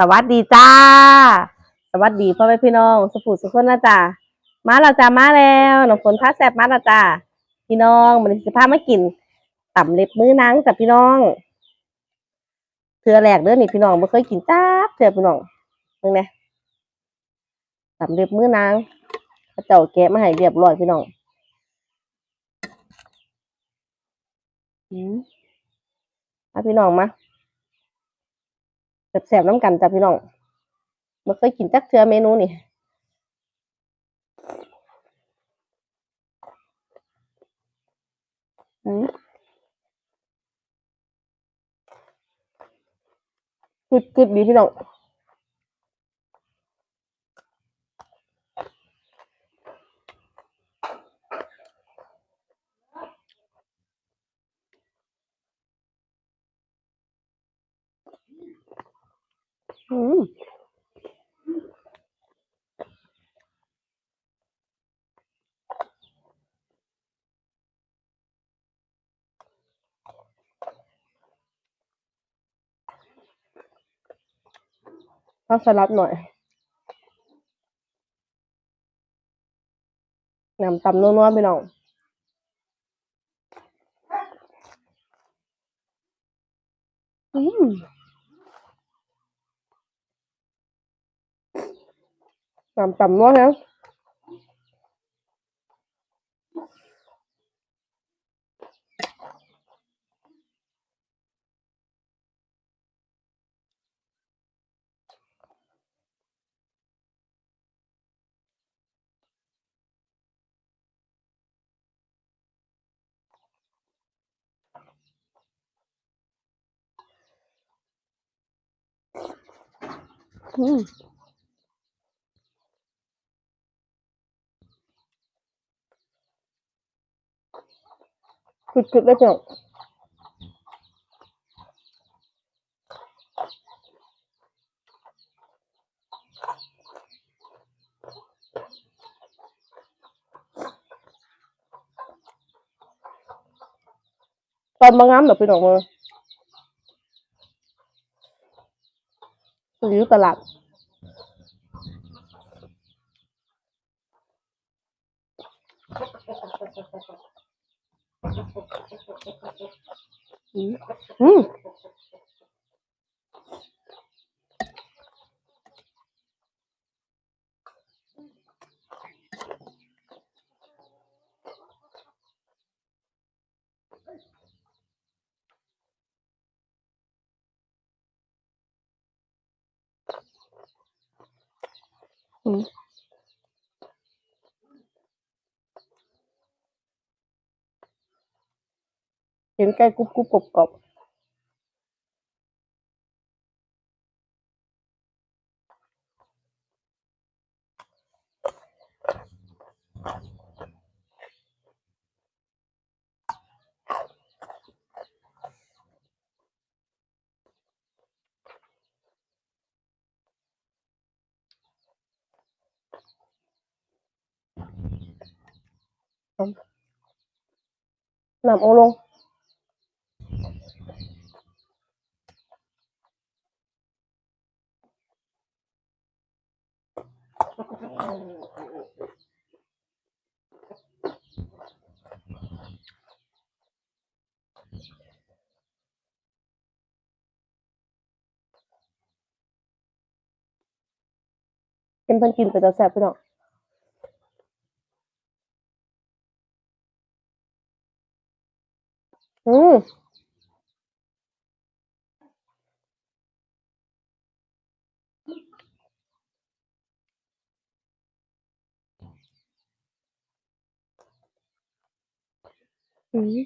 สวัสดีจ้า สวัสดีพ่อแม่พี่น้องสุภูสุขคนนะจ้ามาแล้วจ้ามาแล้วน้องฝนท้าแซบมาแล้วจ้าพี่น้องมันสิพามากินต่ำเล็บมือนางจ้ะพี่น้องเทือแรกเด้อนี่พี่น้องไม่เคยกินจ้าเทือพี่น้องเพิ่งเนี่ยต่ำเล็บมือนางเขาเจ้าแกะมาให้เรียบร้อยพี่น้องอืมมาพี่น้องมา แสบๆน้ำกันจ้ะพี่น้องไม่เคยกินจักเทือเมนูนี่กึดกึดดีพี่น้อง อืมต้องสลัดหน่อยน้ำตำนัวๆพี่น้องอืมน้ำตำนัวนะอืมกึดๆเลองอนบางงาม แบบพี่น้ องมาซื้อตลาดอืมอื มอืม เห็นไก่กรุบกรุบกรอบกรอบน้ำ เอาลงเป็นเพิ่นกินไปแต่แซ่บพี่น้องอืม อืม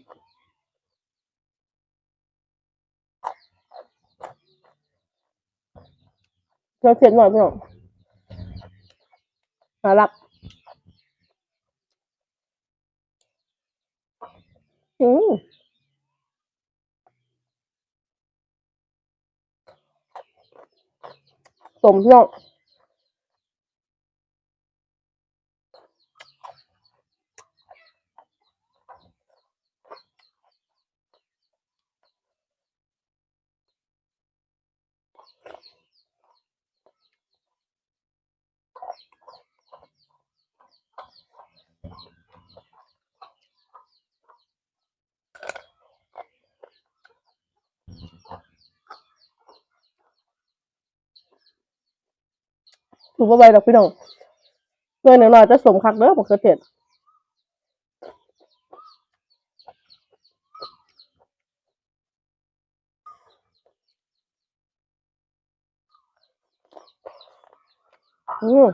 เราเสียหน่อยพี่น้องน่ารักอืมสมพี่น้อง ถูกว่ใบดอกพี่น้องเพื่อนหน่อยจะสมคักเนาะผมเขือเทศ อืม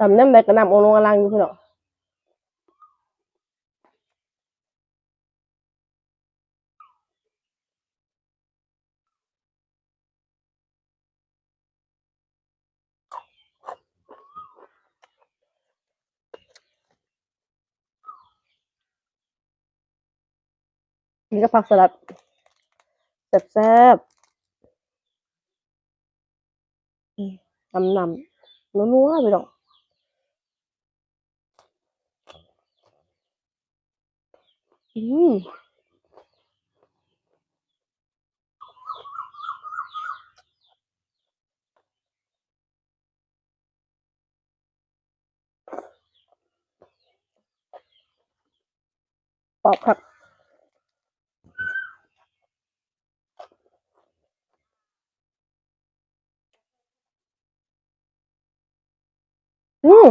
ตำน้ำใดกระนำองลงอลังอยู่พี่น้อง นี่ก็ผักสลัดแซ่บๆอืมตำนำนัวๆพี่น้องอืมปอกผัก อืม